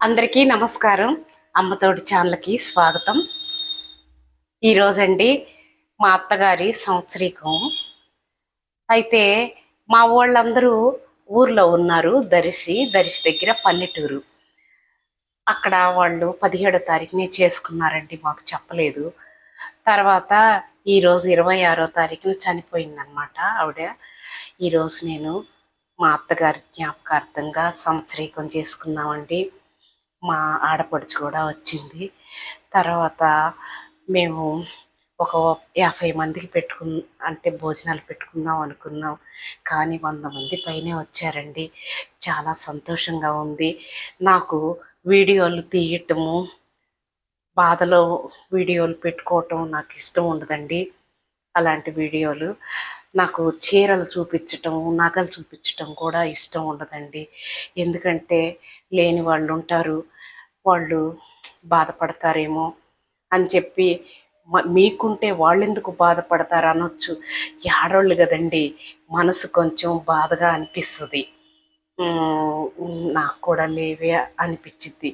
అందరికీ నమస్కారం. అమ్మతోడి ఛానల్కి స్వాగతం. ఈరోజండి మా అత్తగారి సంవత్సరీకం. అయితే మా వాళ్ళందరూ ఊర్లో ఉన్నారు దరిసి దరిసి దగ్గర పల్లెటూరు. అక్కడ వాళ్ళు పదిహేడో తారీఖునే చేసుకున్నారండి మాకు చెప్పలేదు. తర్వాత ఈరోజు ఇరవై ఆరో తారీఖున చనిపోయిందనమాట ఆవిడ. ఈరోజు నేను మా అత్తగారి జ్ఞాపకార్థంగా సంవత్సరీకం చేసుకున్నామండి. మా ఆడపడుచు కూడా వచ్చింది. తర్వాత మేము ఒక యాభై మందికి పెట్టుకు అంటే భోజనాలు పెట్టుకుందాం అనుకున్నాం. కానీ వంద మంది పైనే వచ్చారండి. చాలా సంతోషంగా ఉంది. నాకు వీడియోలు తీయటము బాధలో వీడియోలు పెట్టుకోవటం నాకు ఇష్టం ఉండదండి. అలాంటి వీడియోలు నాకు చీరలు చూపించటం నగలు చూపించటం కూడా ఇష్టం ఉండదండి. ఎందుకంటే లేని వాళ్ళు ఉంటారు. వాళ్ళు బాధపడతారేమో అని చెప్పి మీకుంటే వాళ్ళెందుకు బాధపడతారు అనొచ్చు. ఏడోళ్ళు కదండి మనసు కొంచెం బాధగా అనిపిస్తుంది. నాకు కూడా లేవే అనిపించింది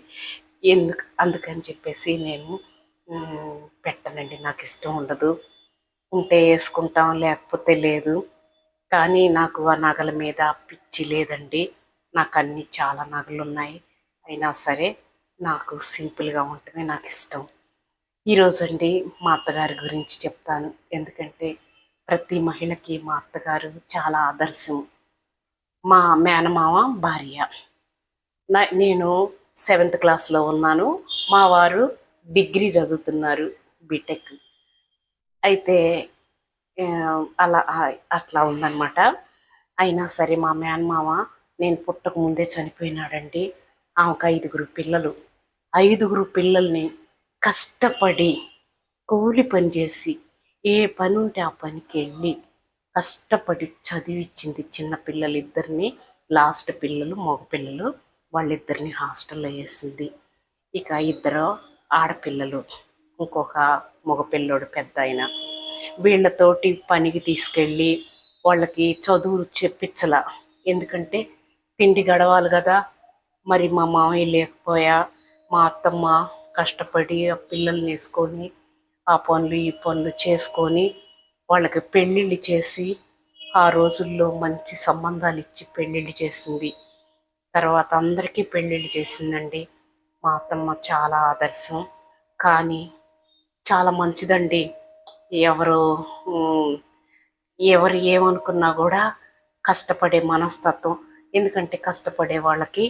ఎందుకు అందుకని చెప్పేసి నేను పెట్టనండి. నాకు ఇష్టం ఉండదు. ఉంటే వేసుకుంటాం లేకపోతే లేదు. కానీ నాకు ఆ నగల మీద పిచ్చి లేదండి. నాకు అన్ని చాలా నగలు ఉన్నాయి అయినా సరే నాకు సింపుల్గా ఉండటమే నాకు ఇష్టం ఈరోజు అండి మా అత్తగారి గురించి చెప్తాను. ఎందుకంటే ప్రతి మహిళకి మా అత్తగారు చాలా ఆదర్శం. మా మేనమామ భార్య. నా- నేను సెవెంత్ క్లాస్లో ఉన్నాను. మా వారు డిగ్రీ చదువుతున్నారు బీటెక్. అయితే అలా అట్లా ఉందన్నమాట. అయినా సరే మా మేనమామ నేను పుట్టక ముందే చనిపోయినాడండి. ఆమెకు ఐదుగురు పిల్లలు. ఐదుగురు పిల్లల్ని కష్టపడి కూలి పని చేసి ఏ పని ఉంటే ఆ పనికి వెళ్ళి కష్టపడి చదివిచ్చింది చిన్న పిల్లలు ఇద్దరిని లాస్ట్ పిల్లలు మగపిల్లలు వాళ్ళిద్దరిని హాస్టల్లో వేసింది. ఇక ఇద్దరు ఆడపిల్లలు ఇంకొక మగ పిల్లోడు పెద్ద ఆయన వీళ్ళతోటి పనికి తీసుకెళ్ళి వాళ్ళకి చదువులు చెప్పించలా. ఎందుకంటే తిండి గడవాలి కదా మరి మా మామయ్య లేకపోయా మా అత్తమ్మ కష్టపడి ఆ పిల్లల్ని వేసుకొని ఆ పనులు ఈ పనులు చేసుకొని వాళ్ళకి పెళ్ళిళ్ళు చేసి ఆ రోజుల్లో మంచి సంబంధాలు ఇచ్చి పెళ్ళిళ్ళు చేసింది. తర్వాత అందరికీ పెళ్ళిళ్ళు చేసిందండి. మా అత్తమ్మ చాలా ఆదర్శం. కానీ చాలా మంచిదండి. ఎవరు ఎవరు ఏమనుకున్నా కూడా కష్టపడే మనస్తత్వం. ఎందుకంటే కష్టపడే వాళ్ళకి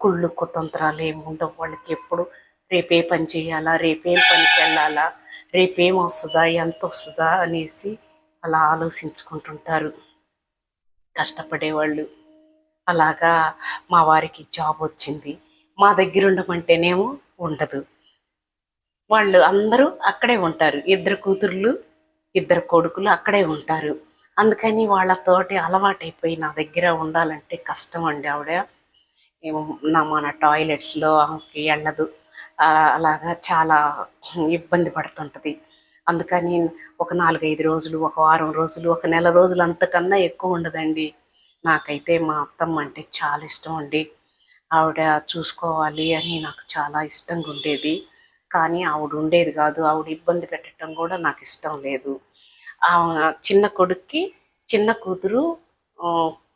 కుళ్ళు కుతంత్రాలు ఏమి ఉండవు. వాళ్ళకి ఎప్పుడు రేపే పని చేయాలా రేపేం పనికి వెళ్ళాలా రేపేం వస్తుందా ఎంత వస్తుందా అనేసి అలా ఆలోచించుకుంటుంటారు. కష్టపడేవాళ్ళు. అలాగా మా వారికి జాబ్ వచ్చింది. మా దగ్గర ఉండమంటేనేమో ఉండదు. వాళ్ళు అందరూ అక్కడే ఉంటారు. ఇద్దరు కూతుర్లు ఇద్దరు కొడుకులు అక్కడే ఉంటారు. అందుకని వాళ్ళతోటి అలవాటైపోయి నా దగ్గర ఉండాలంటే కష్టం అండి ఆవిడ. మన టాయిలెట్స్లో ఆమెకి వెళ్ళదు అలాగా చాలా ఇబ్బంది పడుతుంటుంది. అందుకని ఒక నాలుగైదు రోజులు ఒక వారం రోజులు ఒక నెల రోజులు అంతకన్నా ఎక్కువ ఉండదండి. నాకైతే మా అత్తమ్మ అంటే చాలా ఇష్టం అండి. ఆవిడ చూసుకోవాలి అని నాకు చాలా ఇష్టంగా ఉండేది. కానీ ఆవిడ ఉండేది కాదు. ఆవిడ ఇబ్బంది పెట్టడం కూడా నాకు ఇష్టం లేదు. చిన్న కొడుక్కి చిన్న కూతురు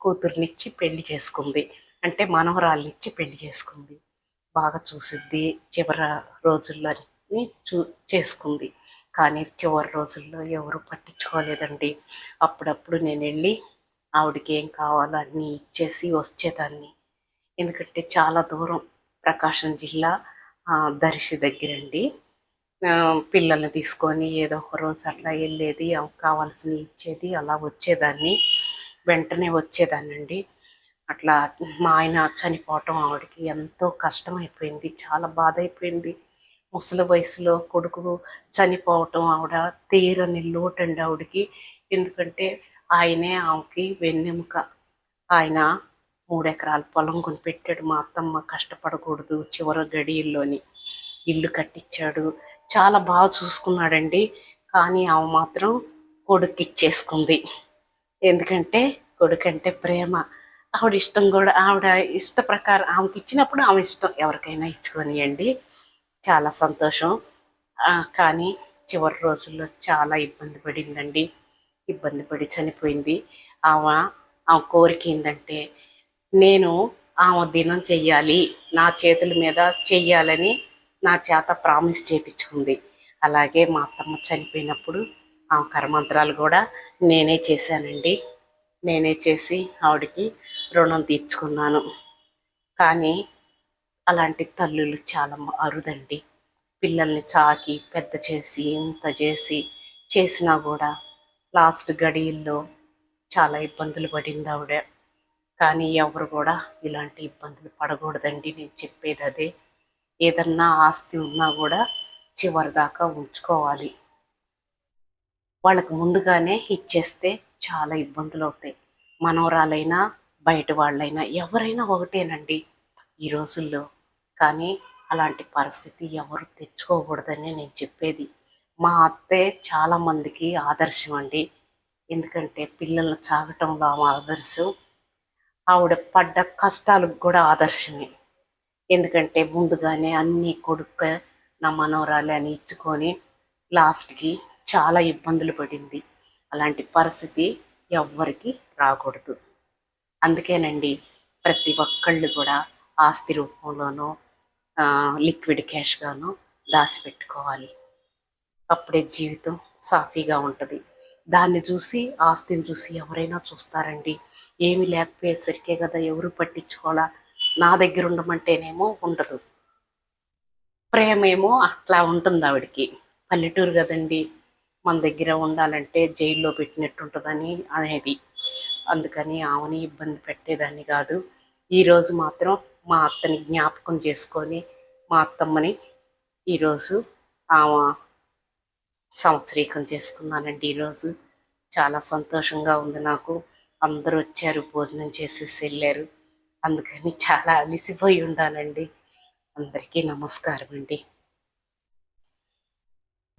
కూతురునిచ్చి పెళ్ళి చేసుకుంది. అంటే మనవరాళ్ళనిచ్చి పెళ్ళి చేసుకుంది. బాగా చూసిద్ది. చివరి రోజుల్లో అన్ని చూ చేసుకుంది. కానీ చివరి రోజుల్లో ఎవరు పట్టించుకోలేదండి. అప్పుడప్పుడు నేను వెళ్ళి ఆవిడకి ఏం కావాలో అన్నీ ఇచ్చేసి వచ్చేదాన్ని. ఎందుకంటే చాలా దూరం ప్రకాశం జిల్లా దర్శి దగ్గరండి. అండి పిల్లల్ని తీసుకొని ఏదో ఒక రోజు అట్లా వెళ్ళేది కావాల్సినవి ఇచ్చేది అలా వచ్చేదాన్ని. వెంటనే వచ్చేదాన్నండి. అట్లా మా ఆయన చనిపోవటం ఆవిడకి ఎంతో కష్టమైపోయింది చాలా బాధ అయిపోయింది ముసలి వయసులో కొడుకు చనిపోవటం ఆవిడ తీరని లోటండి ఆవిడకి. ఎందుకంటే ఆయనే ఆమెకి వెన్నెముక. ఆయన మూడెకరాల పొలం కొని పెట్టాడు మా అత్తమ్మ కష్టపడకూడదు చివరి గడియల్లోని ఇల్లు కట్టించాడు. చాలా బాగా చూసుకున్నాడండి కానీ ఆమె మాత్రం కొడుకు ఇచ్చేసుకుంది. ఎందుకంటే కొడుకంటే ప్రేమ. ఆవిడ ఇష్టం కూడా ఆవిడ ఇష్ట ప్రకారం ఆమెకి ఇచ్చినప్పుడు ఆమె ఇష్టం ఎవరికైనా ఇచ్చుకొనియండి. చాలా సంతోషం. కానీ చివరి రోజుల్లో చాలా ఇబ్బంది పడిందండి. ఇబ్బంది పడి చనిపోయింది. ఆమె ఆమె కోరిక ఏంటంటే నేను ఆమె దినం చెయ్యాలి నా చేతుల మీద చెయ్యాలని నా చేత ప్రామిస్ చేపించుకుంది. అలాగే మా అత్తమ్మ చనిపోయినప్పుడు ఆమె కర్మంత్రాలు కూడా నేనే చేశానండి. నేనే చేసి ఆవిడకి రుణం తీర్చుకున్నాను. కానీ అలాంటి తల్లులు చాలా అరుదండి. పిల్లల్ని చాకి పెద్ద చేసి ఇంత చేసి చేసినా కూడా లాస్ట్ గడియల్లో చాలా ఇబ్బందులు పడింది ఆవిడ. కానీ ఎవరు కూడా ఇలాంటి ఇబ్బందులు పడకూడదండి. నేను చెప్పేది అదే. ఏదన్నా ఆస్తి ఉన్నా కూడా చివరి దాకా ఉంచుకోవాలి. వాళ్ళకు ముందుగానే ఇచ్చేస్తే చాలా ఇబ్బందులు అవుతాయి. మనవరాలైనా బయట వాళ్ళైనా ఎవరైనా ఒకటేనండి ఈ రోజుల్లో. కానీ అలాంటి పరిస్థితి ఎవరు తెచ్చుకోకూడదని నేను చెప్పేది. మా అత్తే చాలా మందికి ఆదర్శం అండి. ఎందుకంటే పిల్లల్ని చాగటంలో ఆమె ఆదర్శం. ఆవిడ పడ్డ కష్టాలకు కూడా ఆదర్శమే. ఎందుకంటే ముందుగానే అన్ని కొడుక్క నా మనోరాలు అని ఇచ్చుకొని లాస్ట్కి చాలా ఇబ్బందులు పడింది. అలాంటి పరిస్థితి ఎవ్వరికి రాకూడదు. అందుకేనండి ప్రతి ఒక్కళ్ళు కూడా ఆస్తి రూపంలోనో లిక్విడ్ క్యాష్గానో దాచిపెట్టుకోవాలి. అప్పుడే జీవితం సాఫీగా ఉంటుంది. దాన్ని చూసి ఆస్తిని చూసి ఎవరైనా చూస్తారండి. ఏమి లేకపోయేసరికే కదా ఎవరు పట్టించుకోవాలా? నా దగ్గర ఉండమంటేనేమో ఉండదు. ప్రేమేమో అట్లా ఉంటుంది ఆవిడకి. పల్లెటూరు కదండి. మన దగ్గర ఉండాలంటే జైల్లో పెట్టినట్టు ఉంటుందని అనేది. అందుకని ఆమెని ఇబ్బంది పెట్టేదాన్ని కాదు. ఈరోజు మాత్రం మా అత్తని జ్ఞాపకం చేసుకొని మా అత్తమ్మని ఈరోజు ఆమె సంవత్సరీకం చేసుకున్నానండి ఈరోజు చాలా సంతోషంగా ఉంది నాకు. అందరూ వచ్చారు భోజనం చేసేసి వెళ్ళారు. అందుకని చాలా అలిసిపోయి ఉన్నానండి అందరికీ నమస్కారం అండి